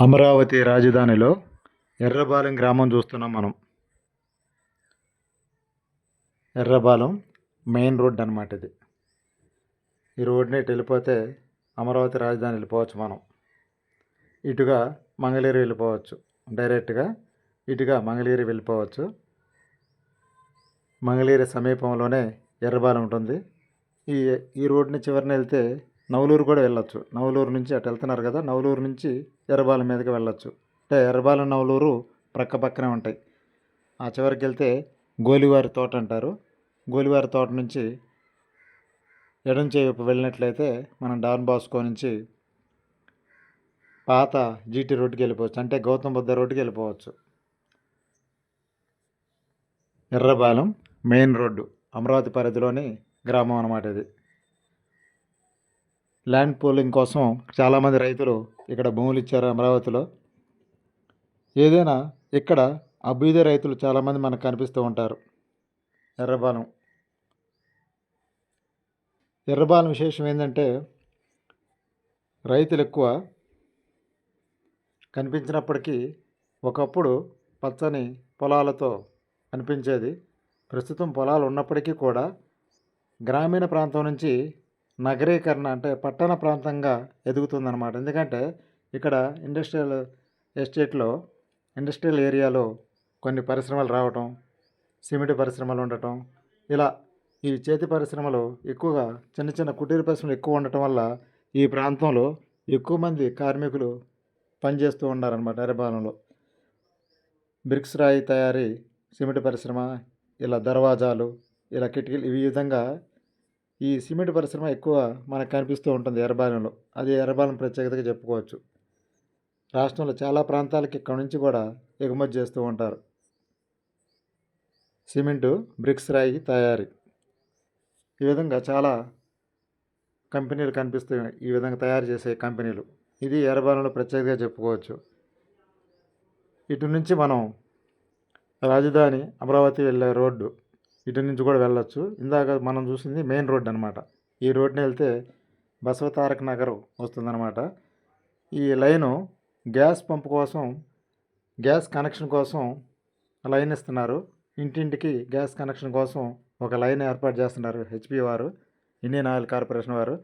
అమరావతి రాజధానిలో ఎర్రబాలెం గ్రామం చూస్తున్నాం మనం. ఎర్రబాలెం మెయిన్ రోడ్ అనమాట ఇది. ఈ రోడ్ని ఇటు వెళ్ళిపోతే అమరావతి రాజధాని వెళ్ళిపోవచ్చు మనం. ఇటుగా మంగళగిరి వెళ్ళిపోవచ్చు. డైరెక్ట్గా ఇటుగా మంగళగిరి వెళ్ళిపోవచ్చు. మంగళగిరి సమీపంలోనే ఎర్రబాలెం ఉంటుంది. ఈ ఈ రోడ్ని చివరిన వెళ్తే నవలూరు కూడా వెళ్ళొచ్చు. నవలూరు నుంచి అటు వెళ్తున్నారు కదా నవలూరు నుంచి ఎర్రబాల మీదకి వెళ్ళొచ్చు. అంటే ఎర్రబాల నవలూరు ప్రక్క పక్కనే ఉంటాయి. ఆ చివరికి వెళ్తే గోలివారి తోట అంటారు. గోలివారి తోట నుంచి ఎడం చేపు వెళ్ళినట్లయితే మనం డాన్ బాస్కో నుంచి పాత జీటీ రోడ్డుకి వెళ్ళిపోవచ్చు. అంటే గౌతమ్ బుద్ధ రోడ్డుకి వెళ్ళిపోవచ్చు. ఎర్రబాలెం మెయిన్ రోడ్డు అమరావతి పరిధిలోని గ్రామం అన్నమాట ఇది. ల్యాండ్ పూలింగ్ కోసం చాలామంది రైతులు ఇక్కడ భూములు ఇచ్చారు అమరావతిలో. ఏదైనా ఇక్కడ అభ్యుదయ రైతులు చాలామంది మనకు కనిపిస్తూ ఉంటారు. ఎర్రబాలం ఎర్రబాలం విశేషం ఏంటంటే రైతులు ఎక్కువ కనిపించినప్పటికీ ఒకప్పుడు పచ్చని పొలాలతో అనిపించేది ప్రస్తుతం పొలాలు ఉన్నప్పటికీ కూడా గ్రామీణ ప్రాంతం నుంచి నగరీకరణ అంటే పట్టణ ప్రాంతంగా ఎదుగుతుందన్నమాట. ఎందుకంటే ఇక్కడ ఇండస్ట్రియల్ ఎస్టేట్లో ఇండస్ట్రియల్ ఏరియాలో కొన్ని పరిశ్రమలు రావటం సిమెంట్ పరిశ్రమలు ఉండటం ఇలా ఈ చేతి పరిశ్రమలు ఎక్కువగా చిన్న చిన్న కుటీర పరిశ్రమలు ఎక్కువ ఉండటం వల్ల ఈ ప్రాంతంలో ఎక్కువ మంది కార్మికులు పనిచేస్తూ ఉన్నారనమాట ఎర్రబాలెంలో బ్రిక్స్ రాయి తయారీ సిమెంట్ పరిశ్రమ ఇలా దర్వాజాలు ఇలా కిటికీలు ఈ విధంగా ఈ సిమెంట్ పరిశ్రమ ఎక్కువ మనకు కనిపిస్తూ ఉంటుంది ఎర్రబాలెంలో అది ఎర్రబాలెం ప్రత్యేకతగా చెప్పుకోవచ్చు. రాష్ట్రంలో చాలా ప్రాంతాలకి ఇక్కడ నుంచి కూడా ఎగుమతి చేస్తూ ఉంటారు. సిమెంటు బ్రిక్స్ రాయి తయారీ. ఈ విధంగా చాలా కంపెనీలు కనిపిస్తాయి ఈ విధంగా తయారు చేసే కంపెనీలు. ఇది ఎర్రబాలెంలో ప్రత్యేకతగా చెప్పుకోవచ్చు. ఇటు నుంచి మనం రాజధాని అమరావతి వెళ్ళే రోడ్డు. ఇటు నుంచి కూడా వెళ్ళొచ్చు. ఇందాక మనం చూసింది మెయిన్ రోడ్ అనమాట ఈ రోడ్ని వెళ్తే బసవ తారక నగర్ వస్తుందన్నమాట. ఈ లైను గ్యాస్ పంప్ కోసం గ్యాస్ కనెక్షన్ కోసం లైన్ ఇస్తున్నారు. ఇంటింటికి గ్యాస్ కనెక్షన్ కోసం ఒక లైన్ ఏర్పాటు చేస్తున్నారు హెచ్పి వారు ఇండియన్ ఆయిల్ కార్పొరేషన్ వారు.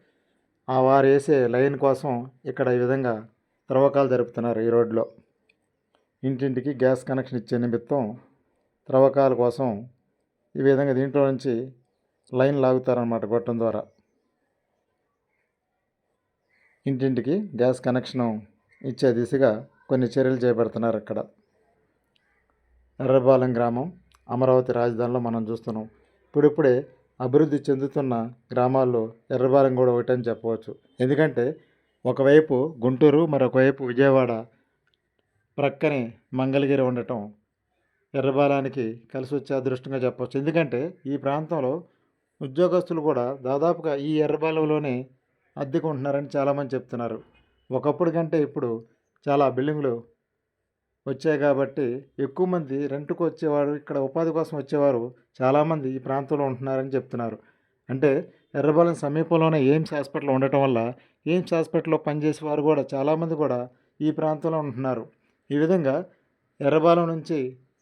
ఆ వారు వేసే లైన్ కోసం ఇక్కడ ఈ విధంగా త్రవ్వకాలు జరుపుతున్నారు ఈ రోడ్లో ఇంటింటికి గ్యాస్ కనెక్షన్ ఇచ్చే నిమిత్తం త్రవ్వకాల కోసం ఈ విధంగా దీంట్లో నుంచి లైన్ లాగుతారనమాట గొట్టం ద్వారా. ఇంటింటికి గ్యాస్ కనెక్షన్ ఇచ్చే దిశగా కొన్ని చర్యలు చేపడుతున్నారు ఇక్కడ ఎర్రబాలెం గ్రామం అమరావతి రాజధానిలో మనం చూస్తున్నాం. ఇప్పుడిప్పుడే అభివృద్ధి చెందుతున్న గ్రామాల్లో ఎర్రబాలెం కూడా ఒకటని చెప్పవచ్చు. ఎందుకంటే ఒకవైపు గుంటూరు మరొకవైపు విజయవాడ ప్రక్కనే మంగళగిరి ఉండటం ఎర్రబాలానికి కలిసి వచ్చే అదృష్టంగా చెప్పవచ్చు ఎందుకంటే ఈ ప్రాంతంలో ఉద్యోగస్తులు కూడా దాదాపుగా ఈ ఎర్రబాలెంలోనే అద్దెకు ఉంటున్నారని చాలామంది చెప్తున్నారు. ఒకప్పుడు కంటే ఇప్పుడు చాలా బిల్డింగులు వచ్చాయి కాబట్టి ఎక్కువ మంది రెంట్కు వచ్చేవారు ఇక్కడ ఉపాధి కోసం వచ్చేవారు చాలామంది ఈ ప్రాంతంలో ఉంటున్నారని చెప్తున్నారు. అంటే ఎర్రబాలెం సమీపంలోనే ఎయిమ్స్ హాస్పిటల్ ఉండటం వల్ల ఎయిమ్స్ హాస్పిటల్లో పనిచేసే వారు కూడా చాలామంది కూడా ఈ ప్రాంతంలో ఉంటున్నారు. ఈ విధంగా ఎర్రబాలెం నుంచి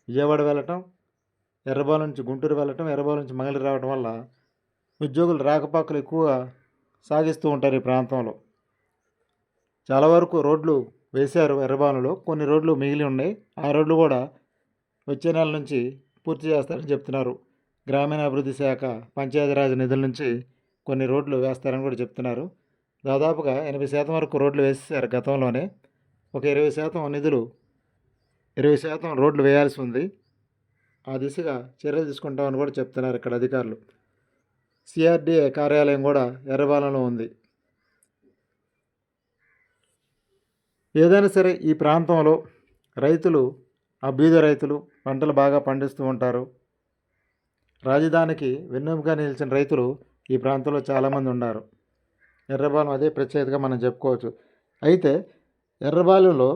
విజయవాడ వెళ్ళటం ఎర్రబాల నుంచి గుంటూరు వెళ్ళటం ఎర్రబాల నుంచి మంగళగిరి రావడం వల్ల ఉద్యోగులు రాకపోకలు ఎక్కువ సాగిస్తూ ఉంటారు ఈ ప్రాంతంలో. చాలా వరకు రోడ్లు వేశారు ఎర్రబాలెంలో కొన్ని రోడ్లు మిగిలి ఉన్నాయి. ఆ రోడ్లు కూడా వచ్చే నెల నుంచి పూర్తి చేస్తారని చెప్తున్నారు. గ్రామీణాభివృద్ధి శాఖ పంచాయతీరాజ్ నిధుల నుంచి కొన్ని రోడ్లు వేస్తారని కూడా చెప్తున్నారు. దాదాపుగా ఎనభై శాతం వరకు రోడ్లు వేసేసారు గతంలోనే. ఒక ఇరవై శాతం నిధులు ఇరవై శాతం రోడ్లు వేయాల్సి ఉంది. ఆ దిశగా చర్యలు తీసుకుంటామని కూడా చెప్తున్నారు ఇక్కడ అధికారులు. సిఆర్డీఏ కార్యాలయం కూడా ఎర్రబాలెంలో ఉంది. ఏదైనా సరే ఈ ప్రాంతంలో రైతులు అభ్యుదయ రైతులు పంటలు బాగా పండిస్తూ ఉంటారు. రాజధానికి వెన్నెముక నిలిచిన రైతులు ఈ ప్రాంతంలో చాలామంది ఉన్నారు. ఎర్రబాలం అదే ప్రత్యేకతగా మనం చెప్పుకోవచ్చు. అయితే ఎర్రబాలంలో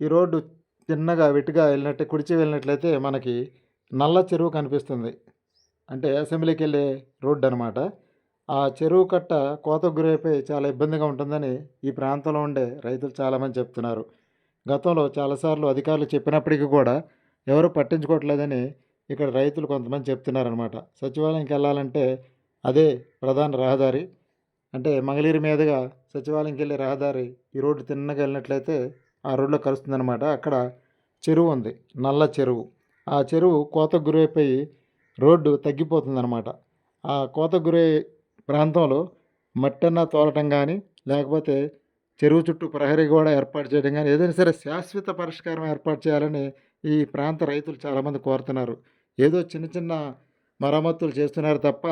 ఈ రోడ్డు చిన్నగా వెట్టుగా వెళ్ళినట్టు కుడిచి వెళ్ళినట్లయితే మనకి నల్ల చెరువు కనిపిస్తుంది. అంటే అసెంబ్లీకి వెళ్ళే రోడ్డు అనమాట ఆ చెరువు కట్ట కోతకు గురైపోయి చాలా ఇబ్బందిగా ఉంటుందని ఈ ప్రాంతంలో ఉండే రైతులు చాలామంది చెప్తున్నారు. గతంలో చాలాసార్లు అధికారులు చెప్పినప్పటికీ కూడా ఎవరు పట్టించుకోవట్లేదని ఇక్కడ రైతులు కొంతమంది చెప్తున్నారనమాట సచివాలయంకి వెళ్ళాలంటే అదే ప్రధాన రహదారి. అంటే మంగళగిరి మీదుగా సచివాలయంకి వెళ్ళే రహదారి ఈ రోడ్డు తిన్నగా వెళ్ళినట్లయితే ఆ రోడ్లో కలుస్తుందన్నమాట. అక్కడ చెరువు ఉంది. నల్ల చెరువు. ఆ చెరువు కోతకు గురైపోయి రోడ్డు తగ్గిపోతుందన్నమాట. ఆ కోత గురై ప్రాంతంలో మట్టన్న తోలటం కానీ లేకపోతే చెరువు చుట్టూ ప్రహరీ కూడా ఏర్పాటు చేయడం కానీ ఏదైనా సరే శాశ్వత పరిష్కారం ఏర్పాటు చేయాలని ఈ ప్రాంత రైతులు చాలామంది కోరుతున్నారు. ఏదో చిన్న చిన్న మరమ్మతులు చేస్తున్నారు తప్ప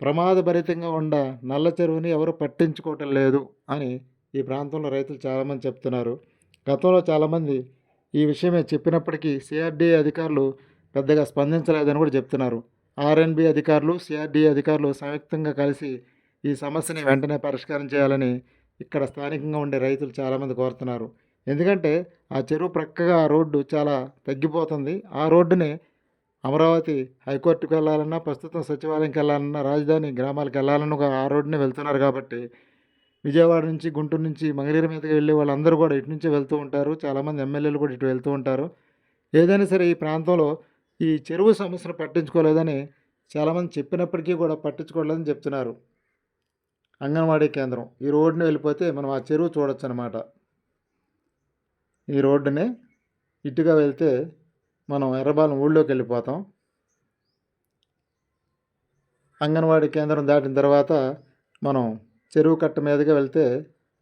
ప్రమాదభరితంగా ఉండ నల్ల చెరువుని ఎవరు పట్టించుకోవటం లేదు అని ఈ ప్రాంతంలో రైతులు చాలామంది చెప్తున్నారు. గతంలో చాలామంది ఈ విషయమే చెప్పినప్పటికీ సిఆర్డీఏ అధికారులు పెద్దగా స్పందించలేదని కూడా చెప్తున్నారు. ఆర్ఎన్బి అధికారులు సిఆర్డీఏ అధికారులు సంయుక్తంగా కలిసి ఈ సమస్యని వెంటనే పరిష్కారం చేయాలని ఇక్కడ స్థానికంగా ఉండే రైతులు చాలామంది కోరుతున్నారు. ఎందుకంటే ఆ చెరువు ప్రక్కగా ఆ రోడ్డు చాలా తగ్గిపోతుంది. ఆ రోడ్డుని అమరావతి హైకోర్టుకు వెళ్ళాలన్నా ప్రస్తుతం సచివాలయంకి వెళ్ళాలన్నా రాజధాని గ్రామాలకు వెళ్ళాలన్నా ఆ రోడ్డునే వెళ్తున్నారు కాబట్టి విజయవాడ నుంచి గుంటూరు నుంచి మంగళగిరి మీదకి వెళ్ళే వాళ్ళందరూ కూడా ఇటు నుంచే వెళ్తూ ఉంటారు. చాలామంది ఎమ్మెల్యేలు కూడా ఇటు వెళ్తూ ఉంటారు. ఏదైనా సరే ఈ ప్రాంతంలో ఈ చెరువు సమస్యను పట్టించుకోలేదని చాలామంది చెప్పినప్పటికీ కూడా పట్టించుకోలేదని చెప్తున్నారు. అంగన్వాడీ కేంద్రం. ఈ రోడ్డుని వెళ్ళిపోతే మనం ఆ చెరువు చూడొచ్చు అనమాట ఈ రోడ్డుని ఇటుగా వెళ్తే మనం ఎర్రబాలెం ఊళ్ళోకి వెళ్ళిపోతాం. అంగన్వాడీ కేంద్రం దాటిన తర్వాత మనం చెరువు కట్ట మీదుగా వెళ్తే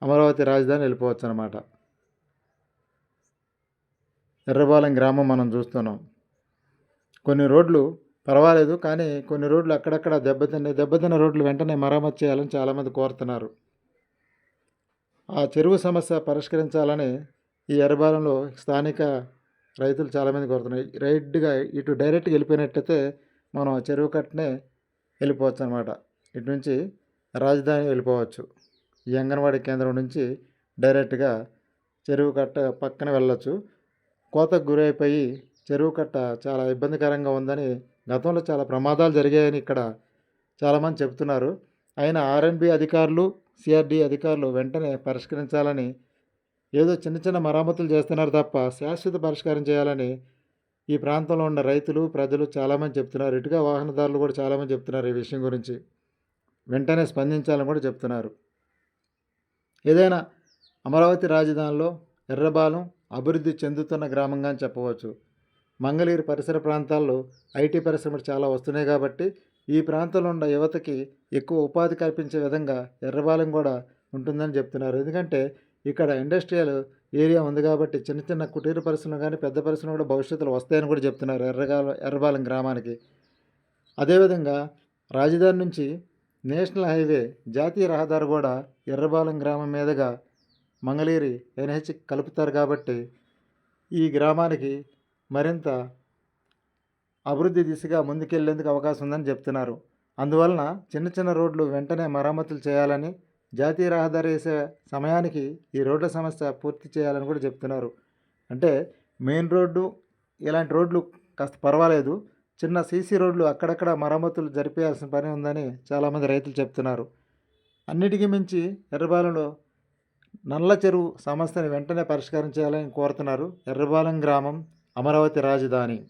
అమరావతి రాజధాని వెళ్ళిపోవచ్చు అనమాట ఎర్రబాలెం గ్రామం మనం చూస్తున్నాం. కొన్ని రోడ్లు పర్వాలేదు కానీ కొన్ని రోడ్లు అక్కడక్కడ దెబ్బతిన్న దెబ్బతిన్న రోడ్లు వెంటనే మరమ్మతు చేయాలని చాలామంది కోరుతున్నారు. ఆ చెరువు సమస్య పరిష్కరించాలని ఈ ఎర్రబాలెంలో స్థానిక రైతులు చాలామంది కోరుతున్నారు. రైట్గా ఇటు డైరెక్ట్గా వెళ్ళిపోయినట్టయితే మనం ఆ చెరువు కట్టనే వెళ్ళిపోవచ్చు అనమాట ఇటు నుంచి రాజధాని వెళ్ళిపోవచ్చు. ఈ అంగన్వాడీ కేంద్రం నుంచి డైరెక్ట్గా చెరువు కట్ట పక్కన వెళ్ళచ్చు. కోతకు గురైపోయి చెరువు కట్ట చాలా ఇబ్బందికరంగా ఉందని గతంలో చాలా ప్రమాదాలు జరిగాయని ఇక్కడ చాలామంది చెప్తున్నారు అయినా ఆర్ఎన్బి అధికారులు సిఆర్డి అధికారులు వెంటనే పరిష్కరించాలని ఏదో చిన్న చిన్న మరమ్మతులు చేస్తున్నారు తప్ప శాశ్వత పరిష్కారం చేయాలని ఈ ప్రాంతంలో ఉన్న రైతులు ప్రజలు చాలామంది చెప్తున్నారు ఇటుగా వాహనదారులు కూడా చాలామంది చెప్తున్నారు ఈ విషయం గురించి. వెంటనే స్పందించాలని కూడా చెప్తున్నారు. ఏదైనా అమరావతి రాజధానిలో ఎర్రబాలెం అభివృద్ధి చెందుతున్న గ్రామంగా అని చెప్పవచ్చు. మంగళగిరి పరిసర ప్రాంతాల్లో ఐటీ పరిశ్రమలు చాలా వస్తున్నాయి కాబట్టి ఈ ప్రాంతంలో ఉన్న యువతకి ఎక్కువ ఉపాధి కల్పించే విధంగా ఎర్రబాలెం కూడా ఉంటుందని చెప్తున్నారు. ఎందుకంటే ఇక్కడ ఇండస్ట్రియల్ ఏరియా ఉంది కాబట్టి చిన్న చిన్న కుటీర పరిశ్రమలు కానీ పెద్ద పరిశ్రమలు కూడా భవిష్యత్తులో వస్తాయని కూడా చెప్తున్నారు ఎర్రగాల ఎర్రబాలెం గ్రామానికి. అదేవిధంగా రాజధాని నుంచి నేషనల్ హైవే జాతీయ రహదారి కూడా ఎర్రబాలెం గ్రామం మీదుగా మంగళగిరి ఎన్హెచ్ కలుపుతారు కాబట్టి ఈ గ్రామానికి మరింత అభివృద్ధి దిశగా ముందుకెళ్ళేందుకు అవకాశం ఉందని చెప్తున్నారు. అందువలన చిన్న చిన్న రోడ్లు వెంటనే మరమ్మతులు చేయాలని జాతీయ రహదారి వేసే సమయానికి ఈ రోడ్ల సమస్య పూర్తి చేయాలని కూడా చెప్తున్నారు. అంటే మెయిన్ రోడ్డు ఇలాంటి రోడ్లు కాస్త పర్వాలేదు. చిన్న సీసీ రోడ్లు అక్కడక్కడ మరమ్మతులు జరిపేయాల్సిన పని ఉందని చాలామంది రైతులు చెప్తున్నారు. అన్నిటికీ మించి ఎర్రబాలెంలో నల్ల చెరువు సమస్యని వెంటనే పరిష్కారం చేయాలని కోరుతున్నారు ఎర్రబాలెం గ్రామం అమరావతి రాజధాని.